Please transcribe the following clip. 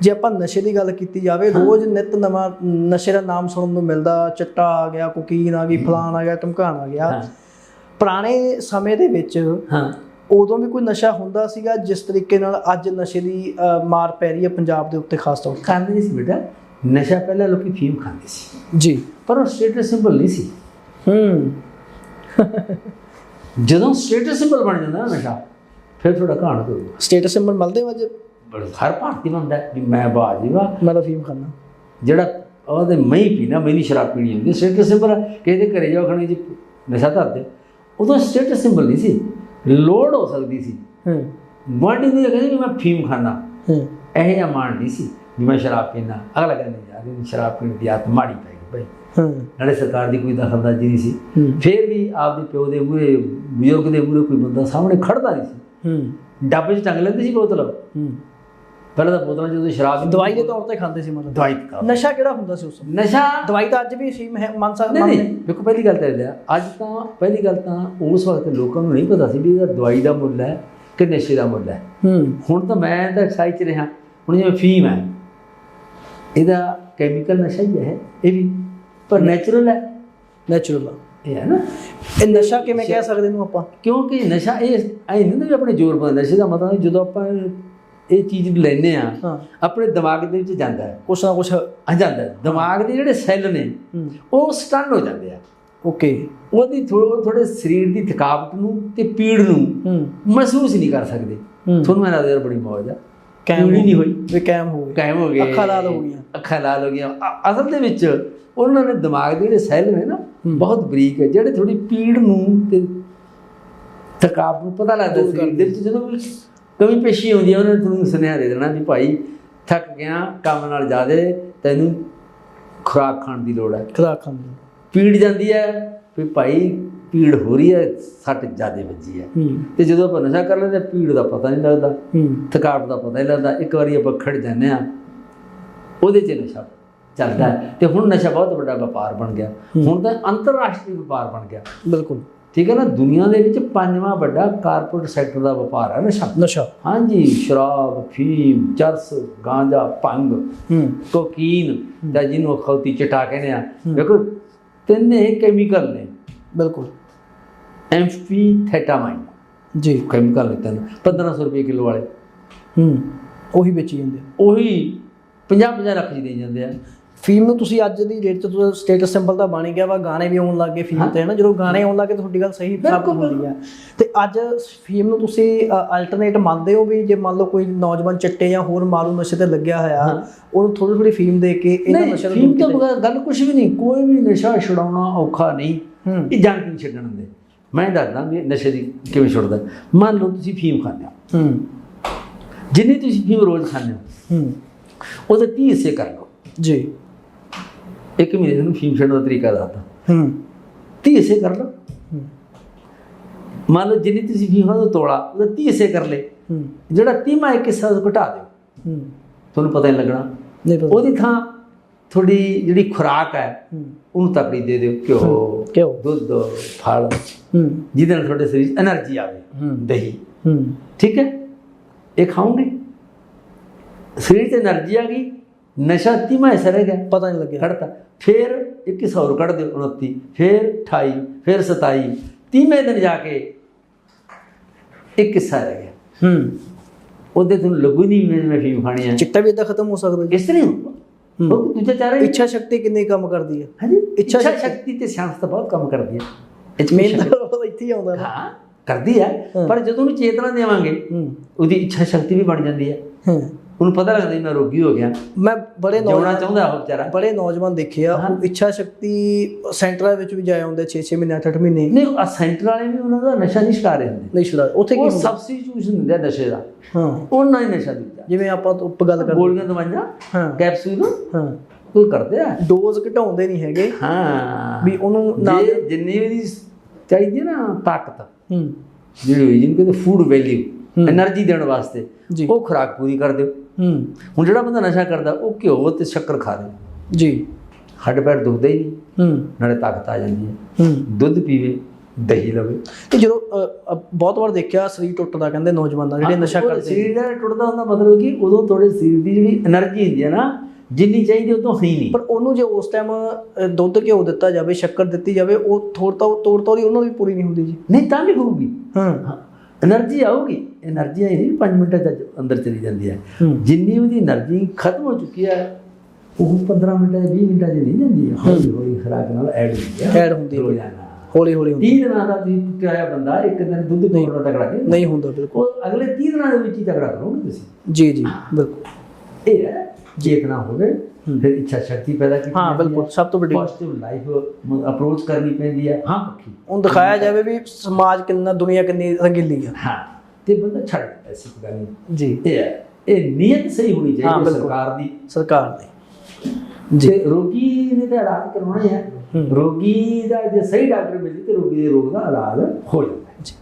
ਜੇ ਆਪਾਂ ਨਸ਼ੇ ਦੀ ਗੱਲ ਕੀਤੀ ਜਾਵੇ ਰੋਜ਼ ਨਿਤ ਨਵਾਂ ਨਸ਼ੇ ਦਾ ਨਾਮ ਸੁਣਨ ਨੂੰ ਮਿਲਦਾ ਚਿੱਟਾ ਆ ਗਿਆ ਕੋਕੀਨ ਆ ਗਈ ਫਲਾਨ ਆ ਗਿਆ ਧਮਕਾਨ ਆ ਗਿਆ। ਪੁਰਾਣੇ ਸਮੇਂ ਦੇ ਵਿੱਚ ਹਾਂ। ਉਦੋਂ ਵੀ ਕੋਈ ਨਸ਼ਾ ਹੁੰਦਾ ਸੀਗਾ ਜਿਸ ਤਰੀਕੇ ਨਾਲ ਅੱਜ ਨਸ਼ੇ ਦੀ ਮਾਰ ਪੈ ਰਹੀ ਹੈ ਪੰਜਾਬ ਦੇ ਉੱਤੇ ਖਾਸ ਤੌਰ ਖਾਂਦੇ ਨਹੀਂ ਸੀ ਬੇਟਾ। ਨਸ਼ਾ ਪਹਿਲਾਂ ਲੋਕੀ ਫੀਮ ਖਾਂਦੇ ਸੀ। ਤੇ ਜੀ। ਪਰ ਉਹ ਸਟੇਟਸ ਸਿੰਬਲ ਨਹੀਂ ਸੀ। ਹੂੰ। ਜਦੋਂ ਸਟੇਟਸ ਸਿੰਬਲ ਬਣ ਜਾਂਦਾ ਨਾ ਨਸ਼ਾ ਫਿਰ ਥੋੜਾ ਕਹਾਣ ਕਰੂਗਾ ਸਟੇਟਸ ਸਿੰਬਲ ਮਿਲਦੇ ਵਜ ਹਰ ਭਾਰਤੀ ਬੰਦਾ ਵੀ ਮੈਂ ਬਾਜੀ ਵਾ। ਮੈਂ ਤਾਂ ਫੀਮ ਖਾਨਾ ਜਿਹੜਾ ਉਹਦੇ ਮਈ ਪੀਣਾ ਮੈਨੀ ਸ਼ਰਾਬ ਪੀਣੀ ਹੁੰਦੀ ਸਟੇਟਸ ਸਿੰਬਲ ਕਿਸੇ ਦੇ ਘਰੇ ਜਾਓ ਖਣੇ ਜੀ ਨਸ਼ਾ ਧਰਦੇ ਉਦੋਂ ਸਟੇਟਸ ਸਿੰਬਲ ਨਹੀਂ ਸੀ ਲੋੜ ਹੋ ਸਕਦੀ ਸੀ। ਹੂੰ। ਗੁਆਂਢੀ ਦੀ ਕਹਿੰਦੇ ਮੈਂ ਫੀਮ ਖਾਣਾ ਹੂੰ। ਇਹ ਜਿਹਾ ਮਾਣ ਨਹੀਂ ਸੀ ਵੀ ਮੈਂ ਸ਼ਰਾਬ ਪੀਣਾ ਅਗਲਾ ਕਹਿੰਦਾ ਯਾਰ ਇਹਨੂੰ ਸ਼ਰਾਬ ਪੀਣ ਦੀ ਆਦਤ ਮਾੜੀ ਪੈ ਗਈ ਭਾਈ। ਹੂੰ। ਨਾਲੇ ਸਰਕਾਰ ਦੀ ਕੋਈ ਦਖਲਅੰਦਾਜ਼ੀ ਨਹੀਂ ਸੀ। ਫਿਰ ਵੀ ਆਪਦੇ ਪਿਓ ਦੇ ਮੂਹਰੇ ਬਜ਼ੁਰਗ ਦੇ ਮੂਹਰੇ ਕੋਈ ਬੰਦਾ ਸਾਹਮਣੇ ਖੜਦਾ ਨਹੀਂ ਸੀ। ਹੂੰ। ਡੱਬੇ 'ਚ ਟੰਗ ਲੈਂਦੇ ਸੀ ਬੋਤਲ। ਹੂੰ। ਪਹਿਲਾਂ ਤਾਂ ਬੋਤਲਾਂ 'ਚ ਜਦੋਂ ਸ਼ਰਾਬ ਦੀ ਦਵਾਈ ਦੇ ਤੌਰ ਤੇ ਖਾਂਦੇ ਸੀ ਮਤਲਬ। ਦਵਾਈ ਨਸ਼ਾ ਕਿਹੜਾ ਹੁੰਦਾ ਸੀ ਉਸ ਸਮੇਂ? ਨਸ਼ਾ? ਦਵਾਈ ਤਾਂ ਅੱਜ ਵੀ ਹੈ ਮੰਨ ਸਕਦੇ ਨਹੀਂ ਦੇਖੋ ਪਹਿਲੀ ਗੱਲ ਤਾਂ ਇਹ ਹੈ ਅੱਜ ਤਾਂ ਪਹਿਲੀ ਗੱਲ ਤਾਂ ਉਸ ਵਕਤ ਲੋਕਾਂ ਨੂੰ ਨਹੀਂ ਪਤਾ ਸੀ ਵੀ ਇਹਦਾ ਦਵਾਈ ਦਾ ਮੁੱਲ ਹੈ ਕਿ ਨਸ਼ੇ ਦਾ ਮੁੱਲ ਹੈ। ਹੂੰ। ਹੁਣ ਤਾਂ ਮੈਂ ਤਾਂ ਐਕਸਾਈਜ਼ 'ਚ ਰਿਹਾ ਹੁਣ ਜਿਵੇਂ ਫੀਮ ਹੈ ਇਹਦਾ ਕੈਮੀਕਲ ਨਸ਼ਾ ਹੀ ਹੈ ਇਹ ਵੀ ਪਰ ਨੈਚੁਰਲ ਹੈ। ਨੈਚੁਰਲ ਇਹ ਹੈ ਨਾ। ਇਹ ਨਸ਼ਾ ਕਿਵੇਂ ਕਹਿ ਸਕਦੇ ਇਹਨੂੰ ਆਪਾਂ? ਕਿਉਂਕਿ ਨਸ਼ਾ ਇਹ ਐ ਨਹੀਂ ਹੁੰਦਾ ਵੀ ਆਪਣੇ ਜ਼ੋਰ ਪਾਉਂਦਾ ਨਸ਼ੇ ਦਾ ਮਤਲਬ ਜਦੋਂ ਆਪਾਂ ਇਹ ਚੀਜ਼ ਲੈਨੇ ਆ ਆਪਣੇ ਦਿਮਾਗ ਦੇ ਵਿੱਚ ਜਾਂਦਾ ਹੈ। ਕੁਛ ਨਾ ਕੁਛ ਆ ਜਾਂਦਾ ਹੈ। ਦਿਮਾਗ ਦੇ ਜਿਹੜੇ ਸੈੱਲ ਨੇ ਉਹ ਸਟਨ ਹੋ ਜਾਂਦੇ ਆ। ਓਕੇ। ਉਹਦੀ ਥੋੜੇ ਥੋੜੇ ਸਰੀਰ ਦੀ ਥਕਾਵਟ ਨੂੰ ਤੇ ਪੀੜ ਨੂੰ ਮਹਿਸੂਸ ਨਹੀਂ ਕਰ ਸਕਦੇ। ਤੁਹਾਨੂੰ ਮੇਰਾ ਦੇਰ ਬੜੀ ਮੌਜ ਆ। ਹੀ ਨਹੀਂ ਹੋਈ। ਵੀ ਕੈਮ ਹੋ ਗਈ। ਕਾਇਮ ਹੋ ਗਏ। ਅੱਖਾਂ ਲਾਲ ਹੋ ਗਈਆਂ। ਅੱਖਾਂ ਲਾਲ ਹੋ ਗਈਆਂ। ਅਸਲ ਦੇ ਵਿੱਚ ਉਹਨਾਂ ਨੇ ਦਿਮਾਗ ਦੇ ਜਿਹੜੇ ਸੈੱਲ ਨੇ ਨਾ। ਬਹੁਤ ਬਰੀਕ ਹੈ। ਜਿਹੜੇ ਥੋੜੀ ਪੀੜ ਨੂੰ ਤੇ ਥਕਾਵਟ ਨੂੰ ਪਤਾ ਲੱਗਦਾ ਸਰੀਰ ਦੇ ਵਿੱਚ ਜਦੋਂ ਕਮੀ ਪੇਸ਼ੀ ਆਉਂਦੀ ਹੈ ਉਹਨਾਂ ਨੇ ਤੁਹਾਨੂੰ ਸੁਨੇਹਾ ਦੇ ਦੇਣਾ ਵੀ ਭਾਈ ਥੱਕ ਗਿਆ ਕੰਮ ਨਾਲ ਜ਼ਿਆਦੇ ਤੈਨੂੰ ਖੁਰਾਕ ਖਾਣ ਦੀ ਲੋੜ ਹੈ ਖੁਰਾਕ ਖਾਂਦੇ ਪੀੜ ਜਾਂਦੀ ਹੈ ਵੀ ਭਾਈ ਪੀੜ ਹੋ ਰਹੀ ਹੈ ਸੱਟ ਜ਼ਿਆਦੇ ਵੱਜੀ ਹੈ। ਤੇ ਜਦੋਂ ਆਪਾਂ ਨਸ਼ਾ ਕਰ ਲੈਂਦੇ ਪੀੜ ਦਾ ਪਤਾ ਨਹੀਂ ਲੱਗਦਾ ਥਕਾਵਟ ਦਾ ਪਤਾ ਨਹੀਂ ਲੱਗਦਾ ਇੱਕ ਵਾਰੀ ਆਪਾਂ ਖੜ ਜਾਂਦੇ ਆ ਉਹਦੇ 'ਚ ਨਸ਼ਾ ਚੱਲਦਾ। ਤੇ ਹੁਣ ਨਸ਼ਾ ਬਹੁਤ ਵੱਡਾ ਵਪਾਰ ਬਣ ਗਿਆ। ਹੁਣ ਤਾਂ ਅੰਤਰਰਾਸ਼ਟਰੀ ਵਪਾਰ ਬਣ ਗਿਆ। ਬਿਲਕੁਲ। ਠੀਕ ਹੈ ਨਾ ਦੁਨੀਆ ਦੇ ਵਿੱਚ ਪੰਜਵਾਂ ਵੱਡਾ ਕਾਰਪੋਰੇਟ ਸੈਕਟਰ ਦਾ ਵਪਾਰ ਹੈ ਨਸ਼ਾ। ਨਸ਼ਾ। ਹਾਂਜੀ ਸ਼ਰਾਬ ਫੀਮ ਚਰਸ ਗਾਂਜਾ ਭੰਗ ਕੋਕੀਨ ਜਾਂ ਜਿਹਨੂੰ ਖੌਤੀ ਚਟਾ ਕਹਿੰਦੇ ਆ। ਦੇਖੋ ਤਿੰਨੇ ਕੈਮੀਕਲ ਨੇ। ਬਿਲਕੁਲ। ਐਂਫੀਥੈਟਾਮਾਈਨ ਜੀ। ਕੈਮੀਕਲ ਨੇ ਤਿੰਨ। 1500 ਰੁਪਏ ਕਿਲੋ ਵਾਲੇ। ਹੂੰ। ਉਹੀ ਵੇਚੀ ਜਾਂਦੇ ਉਹੀ 50 50 ਲੱਖ ਜੀ ਦੇ ਜਾਂਦੇ ਆ। ਫੀਮ ਨੂੰ ਤੁਸੀਂ ਅੱਜ ਦੀ ਡੇਟ 'ਚ ਤੁਸੀਂ ਸਟੇਟਸ ਸਿੰਬਲ ਤਾਂ ਬਣ ਗਿਆ ਵਾ ਗਾਣੇ ਵੀ ਆਉਣ ਲੱਗੇ ਫੀਮ ਤੇ ਹੈ ਨਾ ਜਦੋਂ ਗਾਣੇ ਆਉਣ ਲੱਗੇ ਤੁਹਾਡੀ ਗੱਲ ਸਹੀ ਸਾਬਤ ਹੁੰਦੀ ਆ ਤੇ ਅੱਜ ਫੀਮ ਨੂੰ ਤੁਸੀਂ ਅਲਟਰਨੇਟ ਮੰਨਦੇ ਹੋ ਵੀ ਜੇ ਮੰਨ ਲਓ ਕੋਈ ਨੌਜਵਾਨ ਚਿੱਟੇ ਜਾਂ ਹੋਰ ਮਾਰੂ ਨਸ਼ੇ ਤੇ ਲੱਗਿਆ ਹੋਇਆ ਉਹਨੂੰ ਥੋੜੀ ਥੋੜੀ ਫੀਮ ਦੇ ਕੇ ਇਹਨਾਂ ਨਸ਼ੇ ਤੋਂ ਫੀਮ ਤੋਂ ਬਗੈਰ ਗੱਲ ਕੁਝ ਵੀ ਨਹੀਂ ਕੋਈ ਵੀ ਨਸ਼ਾ ਛੁਡਾਉਣਾ ਔਖਾ ਨਹੀਂ। ਇਹ ਜਾਣ ਕੇ ਛੱਡਣ ਦੇ ਮੈਂ ਦੱਸਦਾ ਵੀ ਨਸ਼ੇ ਦੀ ਕਿਵੇਂ ਛੁੱਟਦਾ। ਮੰਨ ਲਓ ਤੁਸੀਂ ਫੀਮ ਖਾਂਦੇ ਹੋ। ਹੂੰ। ਜਿੰਨੀ ਤੁਸੀਂ ਫੀਮ ਰੋਜ਼ ਖਾਂਦੇ ਹੋ ਹੂੰ। ਉਹਦੇ 30 ਹਿੱਸੇ ਕਰ ਲਓ। ਜੀ। ਇੱਕ ਮਹੀਨੇ ਨੂੰ ਫੀਮ ਛੱਡਣ ਦਾ ਤਰੀਕਾ ਦੱਸਦਾ ਹੂੰ। 30 ਹਿੱਸੇ ਕਰ ਲਓ। ਮੰਨ ਲਓ ਜਿੰਨੀ ਤੁਸੀਂ ਫੀਮ ਦਾ ਤੋਲਾ ਉਹਦਾ 30 ਇਸੇ ਕਰ ਲੇ ਜਿਹੜਾ 30ਵਾਂ ਇੱਕ ਹਿੱਸਾ ਘਟਾ ਦਿਓ। ਤੁਹਾਨੂੰ ਪਤਾ ਨਹੀਂ ਲੱਗਣਾ। ਉਹਦੀ ਥਾਂ ਥੋੜੀ ਜਿਹੜੀ ਖੁਰਾਕ ਹੈ ਉਹਨੂੰ ਤਕੜੀ ਦੇ ਦਿਓ। ਘਿਓ ਘਿਓ। ਦੁੱਧ ਫਲ। ਜਿਹਦੇ ਨਾਲ ਤੁਹਾਡੇ ਸਰੀਰ 'ਚ એનર્ਜੀ ਆਵੇ। ਦਹੀਂ। ਠੀਕ ਹੈ? ਇਹ ਖਾਉਂਗੇ ਸਰੀਰ 'ਚ એનર્ਜੀ ਆ ਗਈ। ਨਸ਼ਾ ਤੀਮਾ ਹਿੱਸਾ ਰਹਿ ਗਿਆ। ਪਤਾ ਨਹੀਂ ਲੱਗਿਆ। ਕੱਢਤਾ ਫਿਰ 21 ਹੋਰ ਕੱਢ ਦਿਓ 29 ਫਿਰ 28 ਫਿਰ 27 ਤੀਵੇਂ ਦਿਨ ਜਾ ਕੇ ਇੱਕ ਹਿੱਸਾ ਰਹਿ ਗਿਆ। ਹੂੰ। ਉਹਦੇ ਤੁਹਾਨੂੰ ਲੱਗੂ ਨਹੀਂ ਮੈਂ ਮੈਂ ਫੀਮ ਖਾਣੀ ਹੈ ਚਿੱਟਾ ਵੀ ਇਦਾਂ ਖਤਮ ਹੋ ਸਕਦਾ ਇਸ ਤਰ੍ਹਾਂ। ਉਹ ਦੂਜਾ ਚਾਰਾ ਇੱਛਾ ਸ਼ਕਤੀ ਕਿੰਨੀ ਕੰਮ ਕਰਦੀ ਹੈ ਹਾਂਜੀ ਇੱਛਾ ਸ਼ਕਤੀ। ਤੇ ਸਿਆਣਪ ਤਾਂ ਬਹੁਤ ਕੰਮ ਕਰਦੀ ਹੈ ਇਹ 'ਚ ਕੋਈ ਮੇਨ ਸ਼ੱਕ- ਤਾਂ ਇੱਥੇ ਹੀ ਆਉਂਦਾ। ਹਾਂ ਕਰਦੀ ਹੈ। ਪਰ ਜਦੋਂ ਉਹਨੂੰ ਚੇਤਨਾ ਦੇਵਾਂਗੇ ਉਹਦੀ ਇੱਛਾ ਸ਼ਕਤੀ ਵੀ ਬਣ ਜਾਂਦੀ ਹੈ ਹੂੰ। ਉਹਨੂੰ ਪਤਾ ਲੱਗਦਾ ਮੈਂ ਰੋਗੀ ਹੋ ਗਿਆ। ਮੈਂ ਬੜੇ ਜਿਉਣਾ ਨੌਜਵਾਨ ਚਾਹੁੰਦਾ ਉਹ ਵਿਚਾਰਾ। ਬੜੇ ਨੌਜਵਾਨ ਦੇਖੇ ਆ ਉਹ ਇੱਛਾ ਸ਼ਕਤੀ ਸੈਂਟਰਾਂ ਵਿੱਚ ਵੀ ਜਾਏ ਹੁੰਦੇ 6-6 ਮਹੀਨੇ 8-8 ਮਹੀਨੇ। ਨਹੀਂ ਆ ਸੈਂਟਰ ਵਾਲੇ ਵੀ ਉਹਨਾਂ ਦਾ ਨਸ਼ਾ ਨਹੀਂ ਸ਼ਿਕਾਰ ਹੁੰਦੇ। ਨਹੀਂ ਛੁਡਾ ਉੱਥੇ ਕੀ ਉਹ ਹੁੰਦਾ? ਸਬਸਟੀਟਿਊਸ਼ਨ ਦਿੰਦੇ ਨਸ਼ੇ ਦਾ। ਹਾਂ। ਉਹਨਾਂ ਹੀ ਨਸ਼ਾ ਦਿੰਦਾ ਜਿਵੇਂ ਆਪਾਂ ਉੱਪ ਗੱਲ ਕਰਦੇ। ਗੋਲੀਆਂ ਦਵਾਈਆਂ ਹਾਂ। ਕੈਪਸੂਲ ਹਾਂ। ਕੋਈ ਕਰਦੇ ਆ। ਡੋਜ਼ ਘਟਾਉਂਦੇ ਨਹੀਂ ਹੈਗੇ। ਹਾਂ। ਵੀ ਉਹਨੂੰ ਨਾ ਜੇ ਜਿੰਨੀ ਵੀ ਚਾਹੀਦੀ ਨਾ ਤਾਕਤ ਹੂੰ। ਜਿਹੜੀ ਹੋਈ ਜਿਹਨੂੰ ਕਹਿੰਦੇ ਫੂਡ ਵੈਲਿਊ એનર્ਜੀ ਦੇਣ ਵਾਸਤੇ ਉਹ ਖੁਰਾਕ ਪੂਰੀ ਕਰ ਦਿਓ। ਹੁਣ ਜਿਹੜਾ ਬੰਦਾ ਨਸ਼ਾ ਕਰਦਾ ਉਹ ਘਿਓ ਤੇ ਸ਼ੱਕਰ ਖਾ ਰਿਹਾ। ਜੀ। ਹੱਡ ਪੈਰ ਦੁਖਦੇ ਹੀ ਨਹੀਂ। ਨਾਲੇ ਤਾਕਤ ਆ ਜਾਂਦੀ ਹੈ। ਦੁੱਧ ਪੀਵੇ ਦਹੀਂ ਲਵੇ। ਤੇ ਜਦੋਂ ਬਹੁਤ ਵਾਰ ਦੇਖਿਆ ਸਰੀਰ ਟੁੱਟਦਾ ਕਹਿੰਦੇ ਨੌਜਵਾਨਾਂ ਜਿਹੜੇ ਨਸ਼ਾ ਕਰਦੇ ਸਰੀਰ ਦਾ ਟੁੱਟਦਾ ਹੁੰਦਾ ਮਤਲਬ ਕਿ ਉਦੋਂ ਥੋੜੇ ਸਰੀਰ ਦੀ ਜਿਹੜੀ એનર્ਜੀ ਹੁੰਦੀ ਹੈ ਨਾ ਜਿੰਨੀ ਚਾਹੀਦੀ ਉਹ ਤੋਂ ਨਹੀਂ। ਪਰ ਉਹਨੂੰ ਜੇ ਉਸ ਟਾਈਮ ਦੁੱਧ ਘਿਓ ਦਿੱਤਾ ਜਾਵੇ ਸ਼ੱਕਰ ਦਿੱਤੀ ਜਾਵੇ ਉਹ ਥੋੜ ਤਾਂ ਤੋੜ ਤੋੜੀ ਉਹਨਾਂ ਦੀ ਪੂਰੀ ਨਹੀਂ ਹੁੰਦੀ ਜੀ। ਨਹੀਂ ਤਾਂ ਵੀ ਹੋਊਗੀ। ਹਾਂ। ਐਨਰਜੀ ਆਊਗੀ। ਐਨਰਜੀ ਆਈ ਨਹੀਂ 5 ਮਿੰਟਾਂ ਚ ਅੰਦਰ ਚਲੀ ਜਾਂਦੀ ਹੈ। ਜਿੰਨੀ ਉਹਦੀ એનર્ਜੀ ਖਤਮ ਹੋ ਚੁੱਕੀ ਹੈ ਉਹ 15 ਮਿੰਟਾਂ 20 ਮਿੰਟਾਂ ਚ ਨਹੀਂ ਜਾਂਦੀ। ਹੌਲੀ ਹੌਲੀ ਖਰਾਕ ਨਾਲ ਐਡ ਹੁੰਦੀ ਹੈ। ਐਡ ਹੌਲੀ ਹੌਲੀ ਹੁੰਦੀ 30 ਦਿਨਾਂ ਦਾ ਦੀ ਟੁੱਟਿਆ ਬੰਦਾ ਇੱਕ ਦਿਨ ਦੁੱਧ ਪੀਣ ਨਾਲ ਟਕਰਾ ਨਹੀਂ ਹੁੰਦਾ। ਬਿਲਕੁਲ। ਅਗਲੇ 30 ਦਿਨਾਂ ਦੇ ਵਿੱਚ ਹੀ ਟਕਰਾ ਕਰੋਗੇ ਤੁਸੀਂ। ਜੀ ਜੀ ਬਿਲਕੁਲ। ਇਹ ਹੈ ਜੇ ਨਾ ਹੋਵੇ ਫਿਰ ਇੱਛਾ ਸ਼ਕਤੀ ਪੈਦਾ ਕੀਤੀ ਹਾਂ ਬਿਲਕੁਲ ਸਭ ਤੋਂ ਵੱਡੀ ਪੋਜ਼ਿਟਿਵ ਲਾਈਫ ਅਪਰੋਚ ਕਰਨੀ ਪੈਂਦੀ ਹੈ। ਹਾਂ। ਪੱਖੀ। ਉਹਨੂੰ ਦਿਖਾਇਆ ਜਾਵੇ ਵੀ ਸਮਾਜ ਕਿੰਨਾ ਦੁਨੀਆ ਕਿੰਨੀ ਰੰਗੀਲੀ ਆ। ਹਾਂ। ਤੇ ਬੰਦਾ ਛੱਡ ਦਿੰਦਾ ਗੱਲ ਨਹੀਂ। ਜੀ। ਇਹ ਇਹ ਨੀਅਤ ਸਹੀ ਹੋਣੀ ਚਾਹੀਦੀ। ਸਰਕਾਰ ਦੀ। ਸਰਕਾਰ ਦੀ। ਜੇ। ਰੋਗੀ ਨੇ ਤਾਂ ਇਲਾਜ ਕਰਵਾਉਣਾ ਹੀ। ਹੈ। ਰੋਗੀ ਦਾ ਜੇ ਸਹੀ ਡਾਕਟਰ ਮਿਲੇ ਤੇ ਰੋਗੀ ਦੇ ਰੋਗ ਦਾ ਇਲਾਜ ਹੋ ਜਾਂਦਾ।